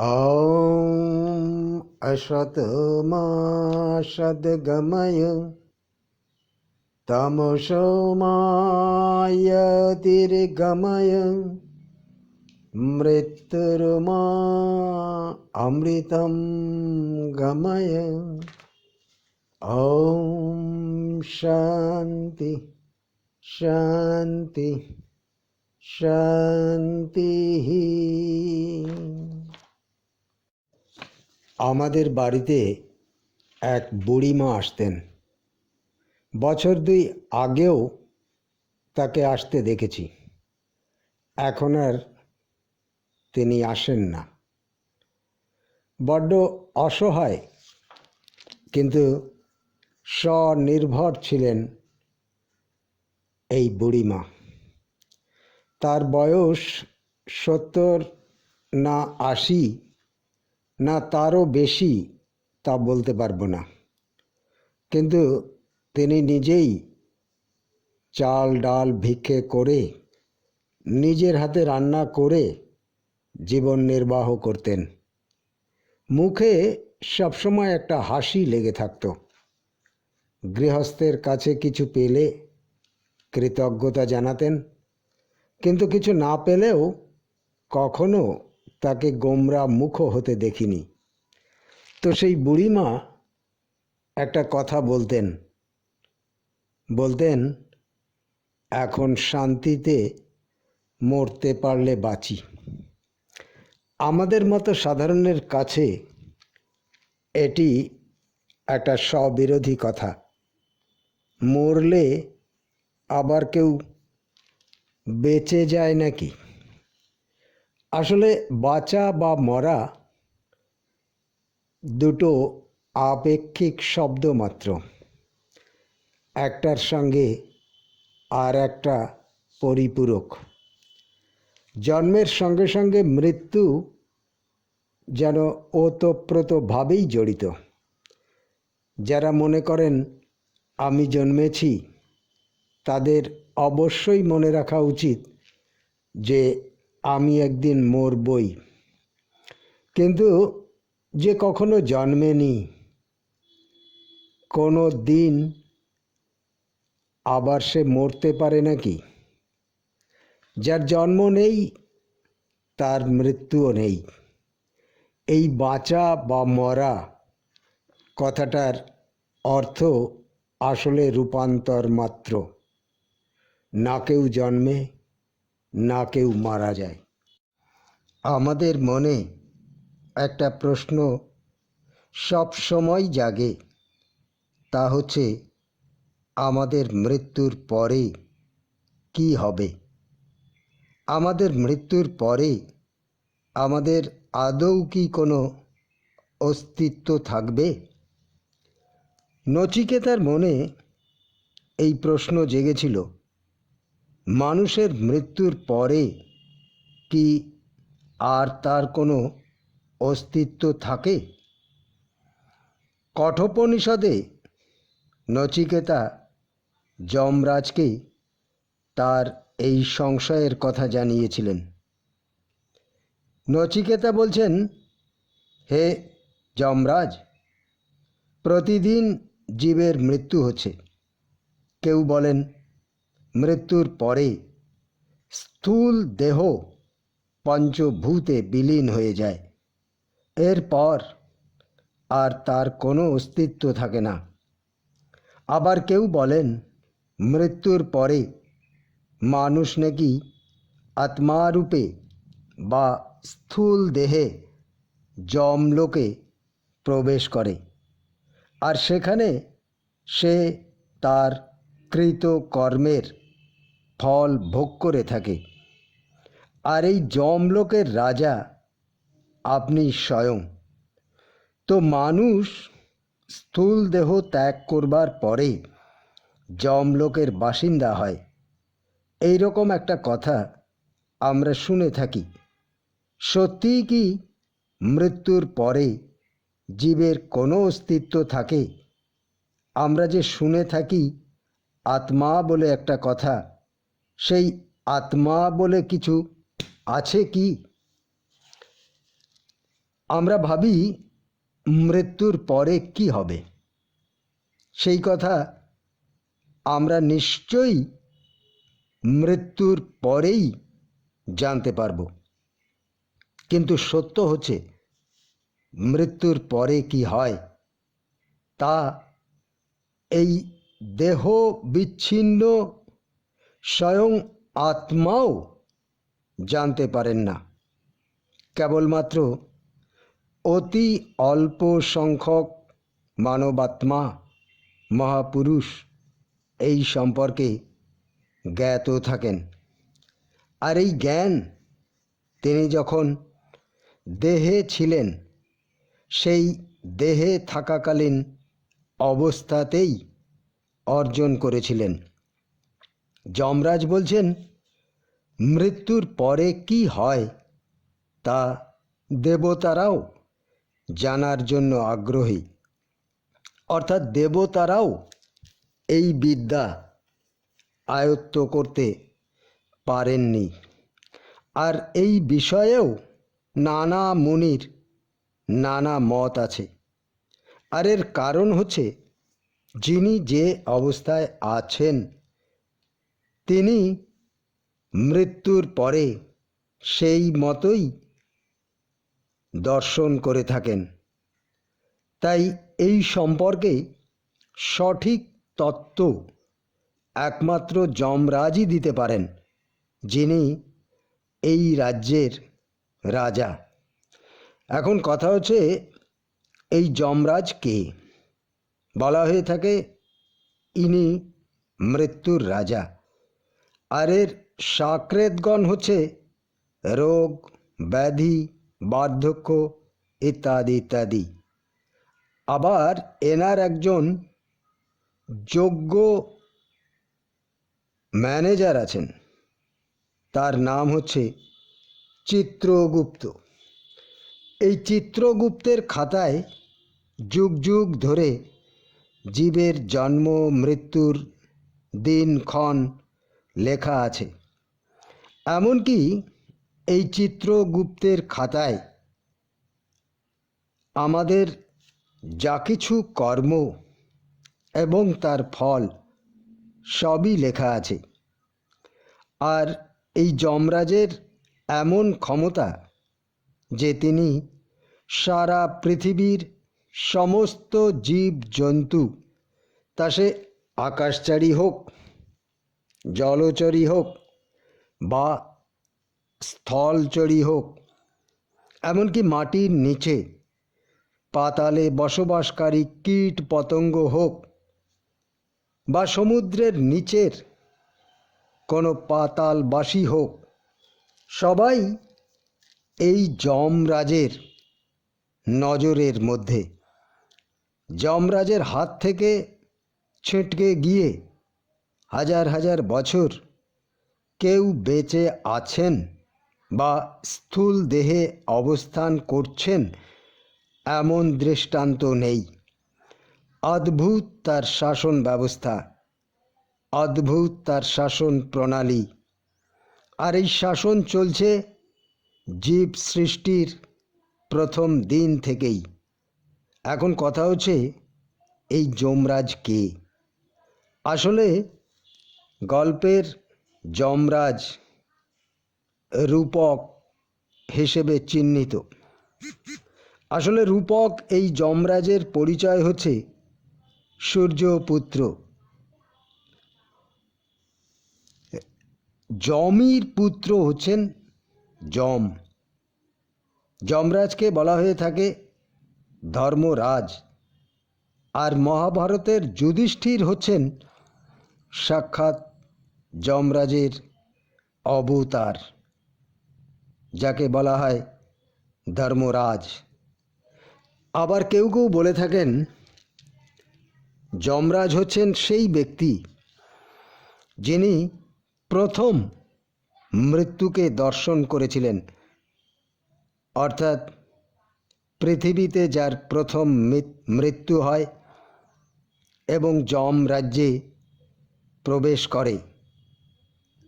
ॐ अशतमाशद्गमय तमसोमायतिर्गमय मृत्युर्मा अमृतं गमय। ॐ शान्ति शन्ति शिः আমাদের বাড়িতে এক বুড়িমা আসতেন। বছর দুই আগেও তাকে আসতে দেখেছি। এখন আর তিনি আসেন না। বড্ড অসহায়, কিন্তু স্বনির্ভর ছিলেন এই বুড়িমা। তার বয়স সত্তর না আশি না তারও বেশি তা বলতে পারব না। কিন্তু তিনি নিজেই চাল, ডাল ভিক্ষে করে নিজের হাতে রান্না করে জীবন নির্বাহ করতেন। মুখে সবসময় একটা হাসি লেগে থাকত। গৃহস্থের কাছে কিছু পেলে কৃতজ্ঞতা জানাতেন, কিন্তু কিছু না পেলেও কখনো তাকে গোমরা মুখ হতে দেখিনি। তো সেই বুড়িমা একটা কথা বলতেন। বলতেন, এখন শান্তিতে মরতে পারলে বাঁচি। আমাদের মতো সাধারণের কাছে এটি একটা স্ববিরোধী কথা। মরলে আবার কেউ বেঁচে যায় নাকি? আসলে বাঁচা বা মরা দুটো আপেক্ষিক শব্দ মাত্র। একটার সঙ্গে আর একটা পরিপূরক। জন্মের সঙ্গে সঙ্গে মৃত্যু যেন ওতপ্রোতভাবেই জড়িত। যারা মনে করেন, আমি জন্মেছি, তাদের অবশ্যই মনে রাখা উচিত যে আমি একদিন মরবই। কিন্তু যে কখনো জন্মেনি কোনো দিন আবার সে মরতে পারে নাকি? যার জন্ম নেই, তার মৃত্যুও নেই। এই বাঁচা বা মরা কথাটার অর্থ আসলে রূপান্তর মাত্র। না কেউ জন্মে না কেউ মারা যায়। আমাদের মনে একটা প্রশ্ন সব সময় জাগে। তা হচ্ছে, আমাদের মৃত্যুর পরে কি হবে? আমাদের মৃত্যুর পরে আমাদের আদৌ কি কোনো অস্তিত্ব থাকবে? নচিকেতার মনে এই প্রশ্ন জেগেছিল। মানুষের মৃত্যুর পরে কি আর তার কোনো অস্তিত্ব থাকে? কঠোপনিষদে নচিকেতা যমরাজকে তার এই সংশয়ের কথা জানিয়েছিলেন। নচিকেতা বলছেন, হে যমরাজ, প্রতিদিন জীবের মৃত্যু হচ্ছে। কেউ বলেন মৃত্যুর পরে স্থূল দেহ পঞ্চভূতে বিলীন হয়ে যায়। এরপর আর তার কোনো অস্তিত্ব থাকে না। আবার কেউ বলেন, মৃত্যুর পরে মানুষ নাকি আত্মারূপে বা স্থূল দেহে যমলোকে প্রবেশ করে। আর সেখানে সে তার কৃত কর্মের ফল ভোগ করে থাকে। আর এই যমলোকের রাজা আপনি স্বয়ং। তো মানুষ স্থূল দেহ ত্যাগ করবার পরে যমলোকের বাসিন্দা হয়। এই রকম একটা কথা আমরা শুনে থাকি। সত্যিই কি মৃত্যুর পরে জীবের কোনো অস্তিত্ব থাকে? আমরা যে শুনে থাকি আত্মা বলে একটা কথা সেই আত্মা বলে কিছু আছে কি? আমরা ভাবি মৃত্যুর পরে কি হবে? সেই কথা আমরা নিশ্চয়ই মৃত্যুর পরেই জানতে পারব। কিন্তু সত্য হচ্ছে, মৃত্যুর পরে কি হয়? তা এই দেহ বিচ্ছিন্ন স্বয়ং আত্মাও জানতে পারেন না। কেবলমাত্র অতি অল্প সংখ্যক মানবাত্মা, মহাপুরুষ এই সম্পর্কে জ্ঞাত থাকেন। আর এই জ্ঞান তিনি যখন দেহে ছিলেন, সেই দেহে থাকাকালীন অবস্থাতেই অর্জন করেছিলেন। যমরাজ বলছেন, মৃত্যুর পরে কি হয় তা দেবতারাও জানার জন্য আগ্রহী। অর্থাৎ দেবতারাও এই বিদ্যা আয়ত্ত করতে পারেননি। আর এই বিষয়েও নানা মুনির নানা মত আছে। আর এর কারণ হচ্ছে, যিনি যে অবস্থায় আছেন তিনি মৃত্যুর পরে সেই মতোই দর্শন করে থাকেন। তাই এই সম্পর্কে সঠিক তত্ত্ব একমাত্র যমরাজই দিতে পারেন, যিনি এই রাজ্যের রাজা। এখন কথা হচ্ছে, এই যমরাজ কে? বলা হয়ে থাকে, ইনি মৃত্যুর রাজা। আর এর সাকরেতগণ হচ্ছে রোগ, ব্যাধি, বার্ধক্য ইত্যাদি ইত্যাদি। আবার এনার একজন যোগ্য ম্যানেজার আছেন। তার নাম হচ্ছে চিত্রগুপ্ত। এই চিত্রগুপ্তের খাতায় যুগ যুগ ধরে জীবের জন্ম, মৃত্যুর দিনক্ষণ লেখা আছে। এমনকি এই চিত্রগুপ্তের খাতায় আমাদের যা কিছু কর্ম এবং তার ফল সবই লেখা আছে। আর এই যমরাজের এমন ক্ষমতা যে তিনি সারা পৃথিবীর সমস্ত জীব জন্তু তা সে আকাশচারী হোক জলচরী হোক বা স্থলচরী হোক, এমনকি মাটির নিচে পাতালে বসবাসকারী কীট পতঙ্গ হোক বা সমুদ্রের নিচের কোনো পাতালবাসী হোক, সবাই এই যমরাজের নজরের মধ্যে। যমরাজের হাত থেকে ছিটকে গিয়ে হাজার হাজার বছর কেউ বেঁচে আছেন বা স্থূল দেহে অবস্থান করছেন এমন দৃষ্টান্ত নেই। অদ্ভুত তার শাসন ব্যবস্থা, অদ্ভুত তার শাসন প্রণালী। আর এই শাসন চলছে জীব সৃষ্টির প্রথম দিন থেকেই। এখন কথা হচ্ছে, এই যমরাজ কে? আসলে গল্পের যমরাজ রূপক হিসেবে চিহ্নিত। আসলে রূপক এই যমরাজের পরিচয় হচ্ছে সূর্যপুত্র। যমির পুত্র হচ্ছেন যম। যমরাজকে বলা হয়ে থাকে ধর্মরাজ। আর মহাভারতের যুধিষ্ঠির হচ্ছেন সাক্ষাৎ যমরাজের অবতার, যাকে বলা হয় ধর্মরাজ। আবার কেউ কেউ বলে থাকেন, যমরাজ হচ্ছেন সেই ব্যক্তি যিনি প্রথম মৃত্যুকে দর্শন করেছিলেন। অর্থাৎ পৃথিবীতে যার প্রথম মৃত্যু হয় এবং যম রাজ্যে প্রবেশ করে।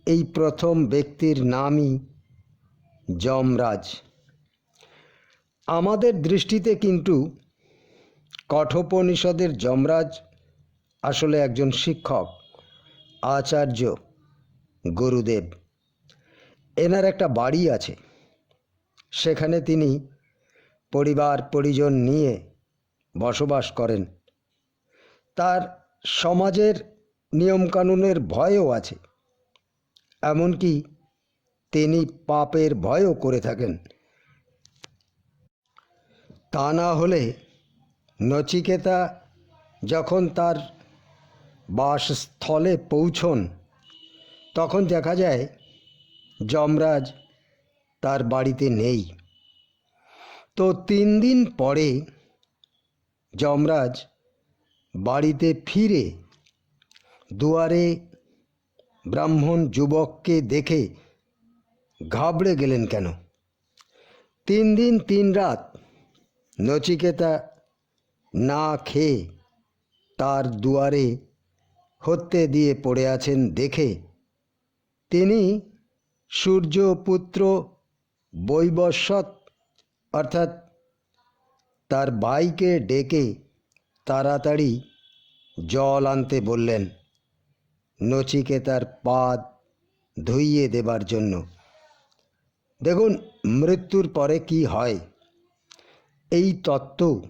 এই প্রথম ব্যক্তির নামই যমরাজ। আমাদের দৃষ্টিতে কিন্তু কঠোপনিষদের যমরাজ আসলে একজন শিক্ষক, আচার্য, গুরুদেব। এনার একটা বাড়ি আছে। সেখানে তিনি পরিবার, পরিজন নিয়ে বসবাস করেন। তার সমাজের নিয়মকানুনের ভয়ও আছে। এমনকি তিনি পাপের ভয়ও করে থাকেন। তা না হলে নচিকেতা যখন তার বাসস্থলে পৌঁছন, তখন দেখা যায় যমরাজ তার বাড়িতে নেই। তো তিন দিন পরে যমরাজ বাড়িতে ফিরে দুয়ারে ব্রাহ্মণ যুবককে দেখে ঘাবড়ে গেলেন কেন? তিন দিন তিন রাত নচিকেতা না খেয়ে তার দুয়ারে হত্যে দিয়ে পড়ে আছেন দেখে তিনি সূর্যপুত্র বৈবস্বত অর্থাৎ তার ভাইকে ডেকে তাড়াতাড়ি জল আনতে বললেন নচিকেতার পাদ ধুইয়ে দেবার জন্য। দেখুন, মৃত্যুর পরে কি হয়? এই তত্ত্ব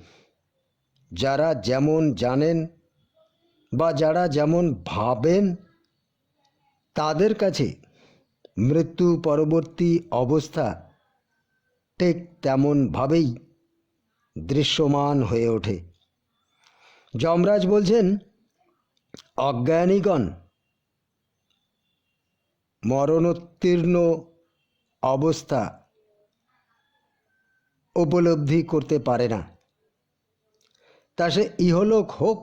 যারা যেমন জানেন বা যারা যেমন ভাবেন, তাদের কাছে মৃত্যু পরবর্তী অবস্থা ঠিক তেমনভাবেই দৃশ্যমান হয়ে ওঠে। যমরাজ বলছেন, অজ্ঞানীগণ মরণোত্তীর্ণ অবস্থা উপলব্ধি করতে পারে না। তা সে ইহলোক হোক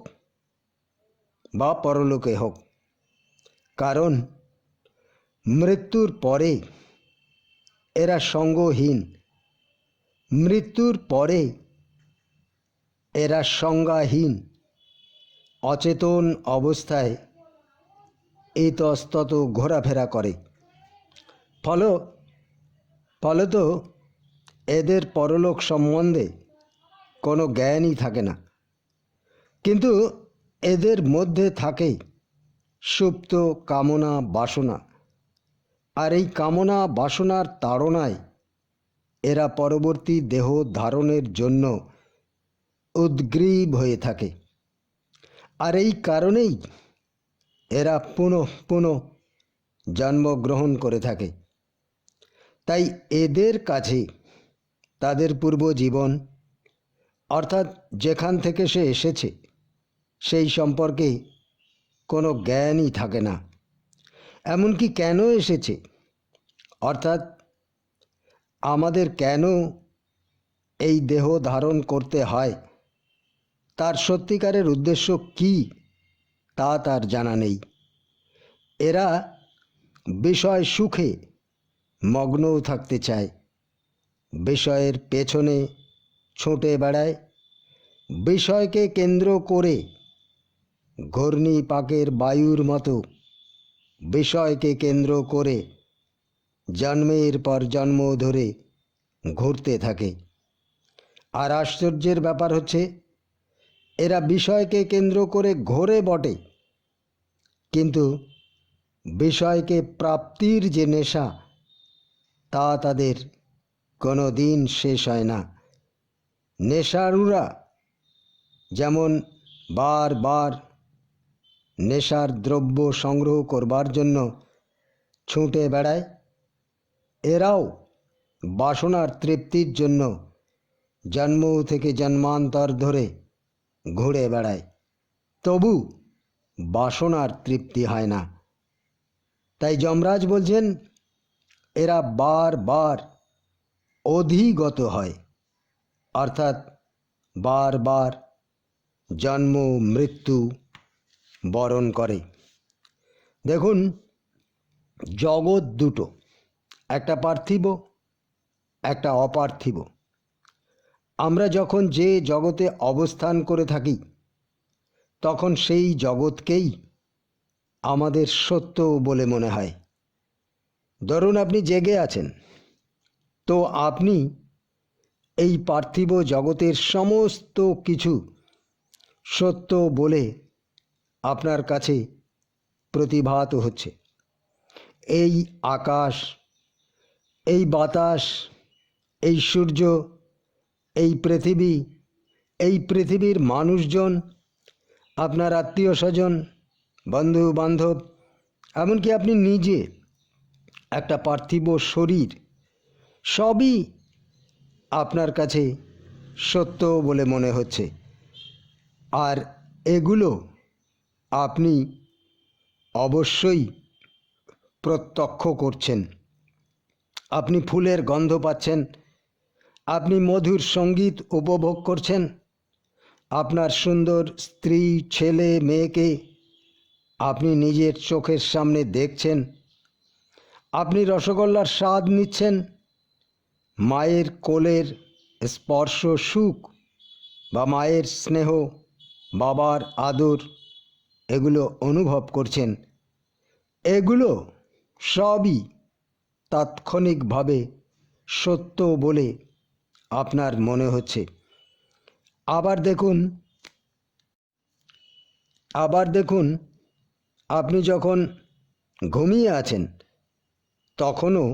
বা পরলোকে হোক, কারণ মৃত্যুর পরে এরা সঙ্গহীন। মৃত্যুর পরে এরা সংজ্ঞাহীন অচেতন অবস্থায় ইতস্তত ঘোরাফেরা করে। ফল ফলত এদের পরলোক সম্বন্ধে কোনো জ্ঞানই থাকে না। কিন্তু এদের মধ্যে থাকে সুপ্ত কামনা বাসনা। আর এই কামনা বাসনার তাড়নায় এরা পরবর্তী দেহ ধারণের জন্য উদ্গ্রীব হয়ে থাকে। আর এই কারণেই এরা পুনঃ পুনঃ জন্মগ্রহণ করে থাকে। তাই এদের কাছে তাদের পূর্ব জীবন, অর্থাৎ যেখান থেকে সে এসেছে, সেই সম্পর্কে কোনো জ্ঞানই থাকে না। এমনকি কেন এসেছে? অর্থাৎ আমাদের কেন এই দেহ ধারণ করতে হয়? তার সত্যিকারের উদ্দেশ্য কি? তা তার জানা নেই। এরা বিষয় সুখে মগ্নও থাকতে চায়। বিষয়ের পেছনে ছুটে বেড়ায়। বিষয়কে কেন্দ্র করে ঘূর্ণি পাকের বায়ুর মতো বিষয়কে কেন্দ্র করে জন্মের পর জন্ম ধরে ঘুরতে থাকে। আর আশ্চর্যের ব্যাপার হচ্ছে, এরা বিষয়কে কেন্দ্র করে ঘোরে বটে। কিন্তু বিষয়কে প্রাপ্তির যে নেশা, তা তাদের কোনো দিন শেষ হয় না। নেশারুরা যেমন বারবার নেশার দ্রব্য সংগ্রহ করবার জন্য ছুটে বেড়ায়, এরাও বাসনার তৃপ্তির জন্য জন্ম থেকে জন্মান্তর ধরে ঘুরে বেড়ায়। তবু বাসনার তৃপ্তি হয় না। তাই যমরাজ বলছেন, এরা বারবার অধিগত হয়। অর্থাৎ বারবার জন্ম, মৃত্যু বরণ করে। দেখুন, জগৎ দুটো, একটা পার্থিব, একটা অপার্থিব। আমরা যখন যে জগতে অবস্থান করে থাকি তখন সেই জগৎকেই আমাদের সত্য বলে মনে হয়। ধরুন আপনি জেগে আছেন। তো আপনি এই পার্থিব জগতের সমস্ত কিছু সত্য বলে আপনার কাছে প্রতিভাত হচ্ছে। এই আকাশ, এই বাতাস, এই সূর্য, এই পৃথিবী, এই পৃথিবীর মানুষজন আপনার আত্মীয় স্বজন, বন্ধু বান্ধব, এমনকি আপনি নিজে, একটা পার্থিব শরীর, সবই আপনার কাছে সত্য বলে মনে হচ্ছে। আর এগুলো আপনি অবশ্যই প্রত্যক্ষ করছেন। আপনি ফুলের গন্ধ পাচ্ছেন, আপনি মধুর সংগীত উপভোগ করছেন আপনার সুন্দর স্ত্রী, ছেলে, মেয়েকে আপনি নিজের চোখের সামনে দেখছেন। আপনি রসগোল্লার স্বাদ নিচ্ছেন। মায়ের কোলের স্পর্শ সুখ বা মায়ের স্নেহ, বাবার আদর, এগুলো অনুভব করছেন। এগুলো সবই তাৎক্ষণিকভাবে সত্য বলে আপনার মনে হচ্ছে। আবার দেখুন আবার দেখুন, আপনি যখন ঘুমিয়ে আছেন, তখনও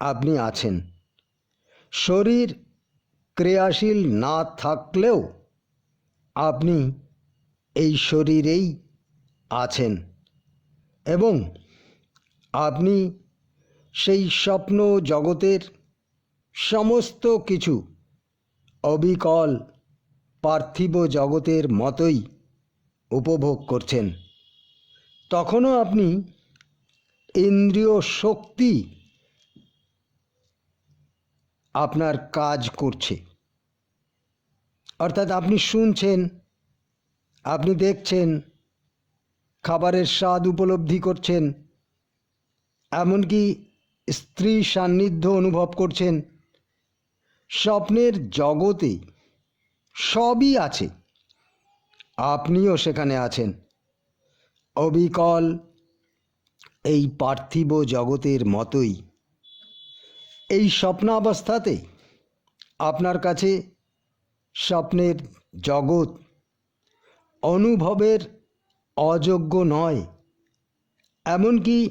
আপনি আছেন। শরীর ক্রিয়াশীল না থাকলেও আপনি এই শরীরেই আছেন এবং আপনি সেই স্বপ্ন জগতের সমস্ত কিছু অবিকল পার্থিব জগতের মতোই উপভোগ করছেন। তখনও আপনি ইন্দ্রিয় শক্তি আপনার কাজ করছে। অর্থাৎ আপনি শুনছেন, আপনি দেখছেন, খাবারের স্বাদ উপলব্ধি করছেন, এমনকি স্ত্রী সান্নিধ্য অনুভব করছেন। স্বপ্নের জগতে সবই আছে। আপনিও সেখানে আছেন। অবিকল এই পার্থিব জগতের মতোই। এই স্বপ্নাবস্থাতে আপনার কাছে স্বপ্নের জগৎ অনুভবের অযোগ্য নয়, এমনকি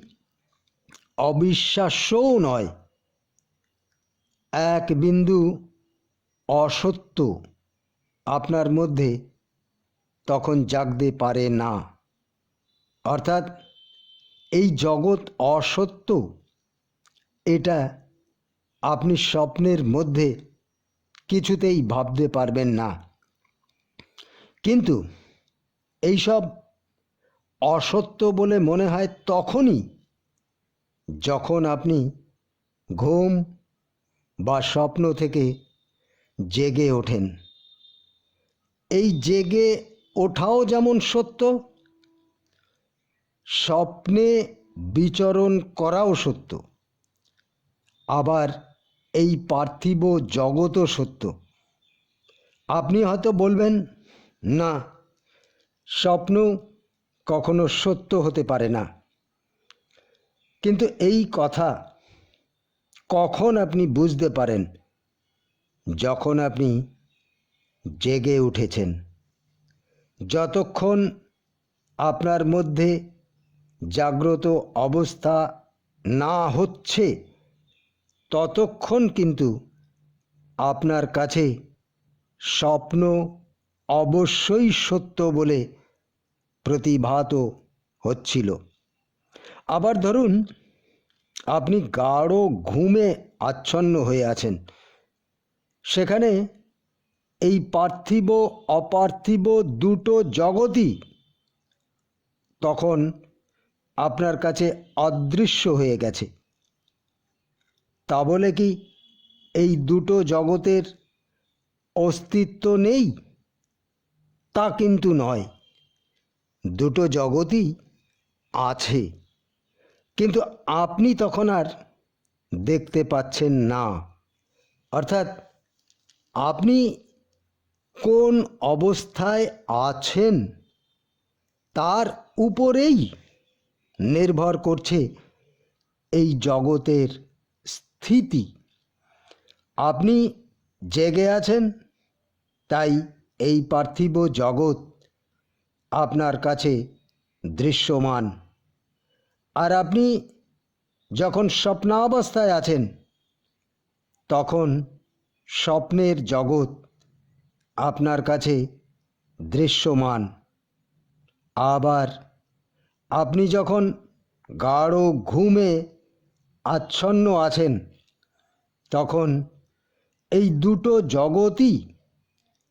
অবিশ্বাস্যও নয়। এক বিন্দু অসত্য। আপনার মধ্যে তখন জাগতে পারে না। অর্থাৎ এই জগৎ অসত্য, এটা আপনি স্বপ্নের মধ্যে কিছুতেই ভাবতে পারবেন না। কিন্তু এইসব অসত্য বলে মনে হয় তখনই যখন আপনি ঘুম বা স্বপ্ন থেকে জেগে ওঠেন। এই জেগে ওঠাও যেমন সত্য, স্বপ্নে বিচরণ করাও সত্য। আবার এই পার্থিব জগৎও সত্য। আপনি হয়তো বলবেন, না, স্বপ্ন কখনো সত্য হতে পারে না। কিন্তু এই কথা কখন আপনি বুঝতে পারেন? যখন আপনি জেগে উঠেছেন। যতক্ষণ আপনার মধ্যে জাগ্রত অবস্থা না হচ্ছে, ততক্ষণ কিন্তু আপনার কাছে স্বপ্ন অবশ্যই সত্য বলে প্রতিভাত হচ্ছিল। আবার ধরুন, আপনি গাঢ় ঘুমে আচ্ছন্ন হয়ে আছেন। সেখানে এই পার্থিব, অপার্থিব দুটো জগতই তখন আপনার কাছে অদৃশ্য হয়ে গেছে। তা বলে কি এই দুটো জগতের অস্তিত্ব নেই? তা কিন্তু নয়। দুটো জগতই আছে। কিন্তু আপনি তখন আর দেখতে পাচ্ছেন না। অর্থাৎ আপনি কোন অবস্থায় আছেন, তার উপরেই নির্ভর করছে এই জগতের স্থিতি। আপনি জেগে আছেন, তাই এই পার্থিব জগৎ আপনার কাছে দৃশ্যমান। আর আপনি যখন স্বপ্নাবস্থায় আছেন, তখন স্বপ্নের জগৎ আপনার কাছে দৃশ্যমান। আবার আপনি যখন গাঢ় ঘুমে আচ্ছন্ন আছেন, তখন এই দুটো জগতই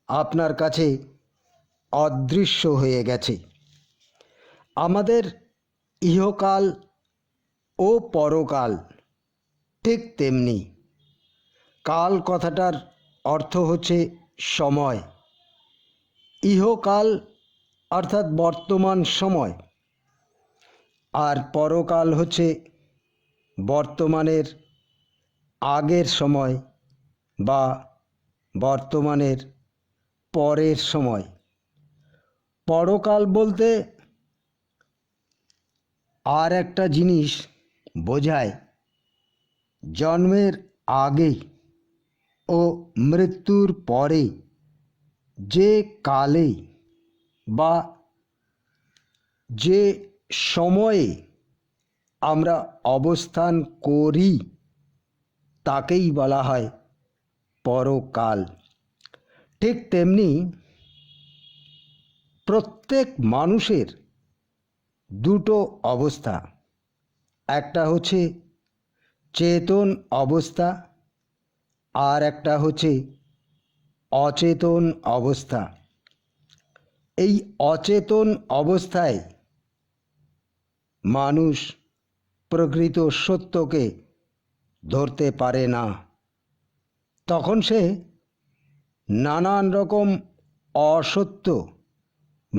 আপনার কাছে অদৃশ্য হয়ে গেছে। আমাদের ইহকাল ও পরকাল ঠিক তেমনি। কাল কথাটার অর্থ হচ্ছে সময়। ইহকাল অর্থাৎ বর্তমান সময়। আর পরকাল হচ্ছে বর্তমানের আগের সময় বা বর্তমানের পরের সময়। পরকাল বলতে আর একটা জিনিস বোঝায়, জন্মের আগে ও মৃত্যুর পরে যে কালে বা যে সময়ে আমরা অবস্থান করি, তাকেই বলা হয় পরকাল। ঠিক তেমনি প্রত্যেক মানুষের দুটো অবস্থা। একটা হচ্ছে চেতন অবস্থা আর একটা হচ্ছে অচেতন অবস্থা। এই অচেতন অবস্থায় মানুষ প্রকৃত সত্যকে ধরতে পারে না। তখন সে নানান রকম অসত্য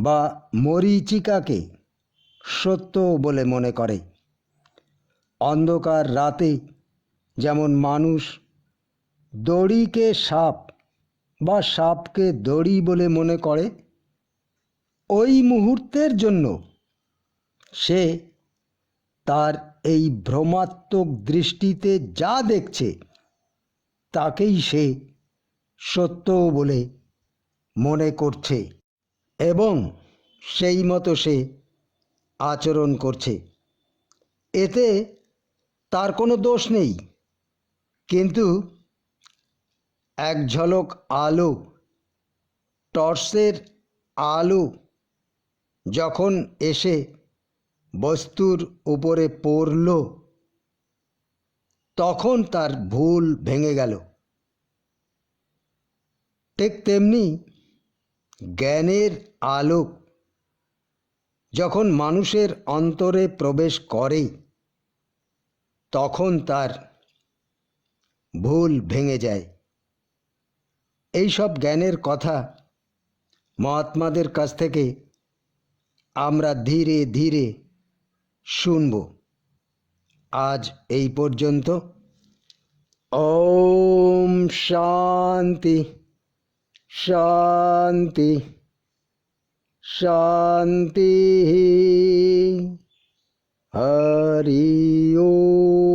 বা মরীচিকাকে সত্য বলে মনে করে। অন্ধকার রাতে যেমন মানুষ দড়িকে সাপ বা সাপকে দড়ি বলে মনে করে, ওই মুহূর্তের জন্য সে তার এই ভ্রমাত্মক দৃষ্টিতে যা দেখছে, তাকেই সে সত্য বলে মনে করছে এবং সেই মতো সে আচরণ করছে। এতে তার কোনো দোষ নেই, কিন্তু এক ঝলক আলো, টর্চের আলো যখন এসে বস্তুর উপরে পড়ল, তখন তার ভুল ভেঙে গেল। ঠিক তেমনি জ্ঞানের আলোক যখন মানুষের অন্তরে প্রবেশ করে, তখন তার ভুল ভেঙে যায়। এই সব জ্ঞানের কথা মহাত্মাদের কাছ থেকে আমরা ধীরে ধীরে শুনব। আজ এই পর্যন্ত। ওম শান্তি শান্তি শান্তি। হরি ও